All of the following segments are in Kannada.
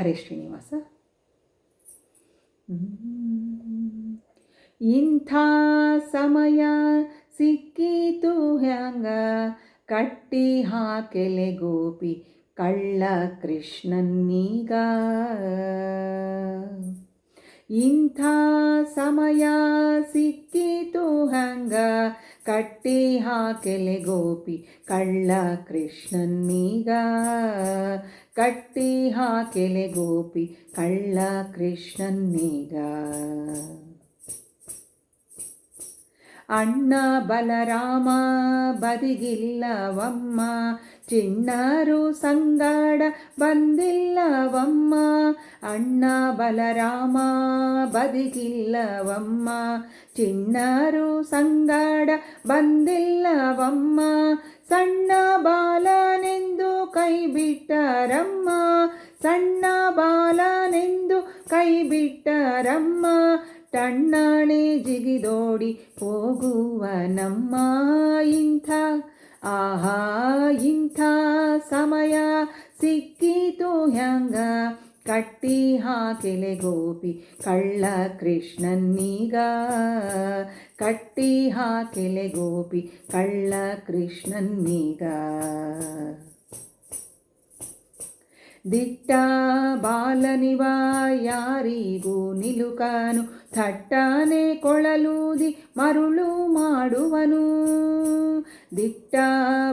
ಹರೇ ಶ್ರೀನಿವಾಸ. ಇಂಥ ಸಮಯ ಸಿಕ್ಕಿತು ಹ್ಯಾಂಗ? ಕಟ್ಟಿ ಹಾಕೆಲೆ ಗೋಪಿ ಕಳ್ಳ ಕೃಷ್ಣನ್ನೀಗ ಇಂಥ ಸಮಯ ಸಿಕ್ಕಿತು ಹಂಗ. ಕಟ್ಟಿ ಹಾಕೆಲೆ ಗೋಪಿ ಕಳ್ಳ ಕೃಷ್ಣನ್ನೀಗ. ಕಟ್ಟಿ ಹಾಕೆಲೆ ಗೋಪಿ ಕಳ್ಳ ಕೃಷ್ಣನ್ನೀಗ. ಅಣ್ಣ ಬಲರಾಮ ಬದಿಗಿಲ್ಲವಮ್ಮ ಚಿಣ್ಣರು ಸಂಗಾಡ ಬಂದಿಲ್ಲವಮ್ಮ, ಅಣ್ಣ ಬಲರಾಮ ಬದಿಗಿಲ್ಲವಮ್ಮ ಚಿಣ್ಣರು ಸಂಗಾಡ ಬಂದಿಲ್ಲವಮ್ಮ, ಸಣ್ಣ ಬಾಲನೆಂದು ಕೈ ಬಿಟ್ಟರಮ್ಮ ಸಣ್ಣ ಬಾಲನೆಂದು ಕೈ ಬಿಟ್ಟರಮ್ಮ ಟಣ್ಣಾಣೆ ಜಿಗಿದೋಡಿ ಹೋಗುವ ನಮ್ಮ ಇಂಥ, ಆಹಾ, ಇಂಥ ಸಮಯ ಸಿಕ್ಕಿತು ಹ್ಯಾಂಗ? ಕಟ್ಟಿ ಹಾಕೆಲೆ ಗೋಪಿ, ಕಳ್ಳ ಕೃಷ್ಣನ್ನೀಗ. ಕಟ್ಟಿ ಹಾಕೆಲೆ ಗೋಪಿ, ಕಳ್ಳ ಕೃಷ್ಣನ್ನೀಗ. ದಿಟ್ಟ ಬಾಲನಿವ ಯಾರಿಗೂ ನಿಲುಕನು ಥಟ್ಟನೆ ಕೊಳಲೂದಿ ಮರುಳು ಮಾಡುವನು. ದಿಟ್ಟ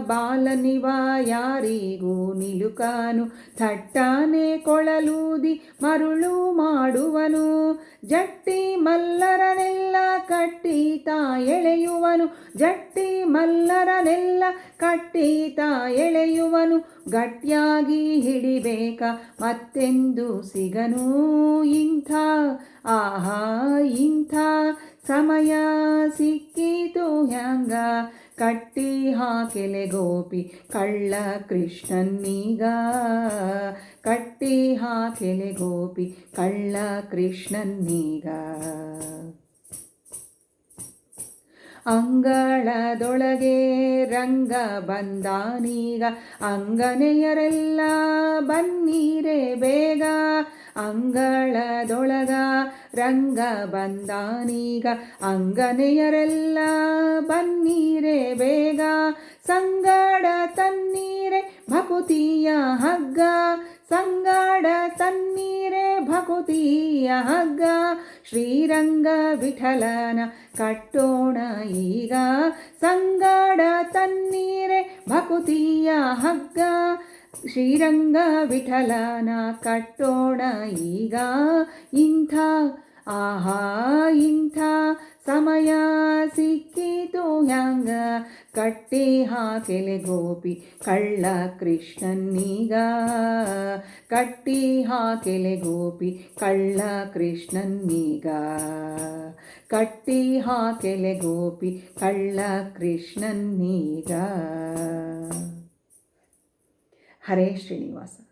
ಬಾಲನಿವ ಯಾರಿಗೂ ನಿಲುಕಾನು, ಥಟ್ಟಾನೆ ಕೊಳಲೂದಿ ಮರುಳು ಮಾಡುವನು. ಜಟ್ಟಿ ಮಲ್ಲರನೆಲ್ಲ ಕಟ್ಟಿತ ಎಳೆಯುವನು. ಜಟ್ಟಿ ಮಲ್ಲರನೆಲ್ಲ ಕಟ್ಟಿತ ಎಳೆಯುವನು. ಗಟ್ಟಿಯಾಗಿ ಹಿಡಿಬೇಕ ಮತ್ತೆಂದು ಸಿಗನು ಇಂಥ? ಆಹಾ, ಇಂಥ ಸಮಯ ಸಿಕ್ಕಿತು ಹ್ಯಾಂಗ? ಕಟ್ಟಿ ಹಾಕೆಲೆ ಗೋಪಿ ಕಳ್ಳ ಕೃಷ್ಣನ್ನೀಗ ಕಟ್ಟಿ ಹಾಕೆಲೆ ಗೋಪಿ ಕಳ್ಳ ಕೃಷ್ಣನ್ನೀಗ ಅಂಗಳದೊಳಗೆ ರಂಗ ಬಂದಾನೀಗ. ಅಂಗನೆಯರೆಲ್ಲ ಬನ್ನೀರೆ ಬೇಗ. ಅಂಗಳದೊಳಗ ರಂಗ ಬಂದಾನೀಗ. ಅಂಗನೆಯರೆಲ್ಲ ಬನ್ನೀರೆ ಬೇಗ. ಸಂಗಡ ತನ್ನೀರೆ ಭಕುತಿಯ ಹಗ್ಗ. ತನ್ನೀರೆ ಭಕುತಿಯ ಹಗ್ಗ, ಶ್ರೀರಂಗ ವಿಠಲನ ಕಟ್ಟೋಣ ಈಗ. ಸಂಗಡ ತನ್ನೀರೆ ಭಕುತಿಯ ಹಗ್ಗ, ಶ್ರೀರಂಗ ವಿಠಲನ ಕಟ್ಟೋಣ ಈಗ. ಇಂಥ, ಆಹಾ, ಇಂಥ ಸಮಯ ಸಿಕ್ಕಿತು ಹ್ಯಾಂಗ ಕಟ್ಟಿ ಹಾಕೆಲೆ ಗೋಪಿ ಕಳ್ಳ ಕೃಷ್ಣನ್ನೀಗ. ಕಟ್ಟಿ ಹಾಕೆಲೆ ಗೋಪಿ ಕಳ್ಳ ಕೃಷ್ಣನ್ನೀಗ. ಕಟ್ಟಿ ಹಾಕೆಲೆ ಗೋಪಿ ಕಳ್ಳ ಕೃಷ್ಣನ್ನೀಗ. ಹರೇ ಶ್ರೀನಿವಾಸ.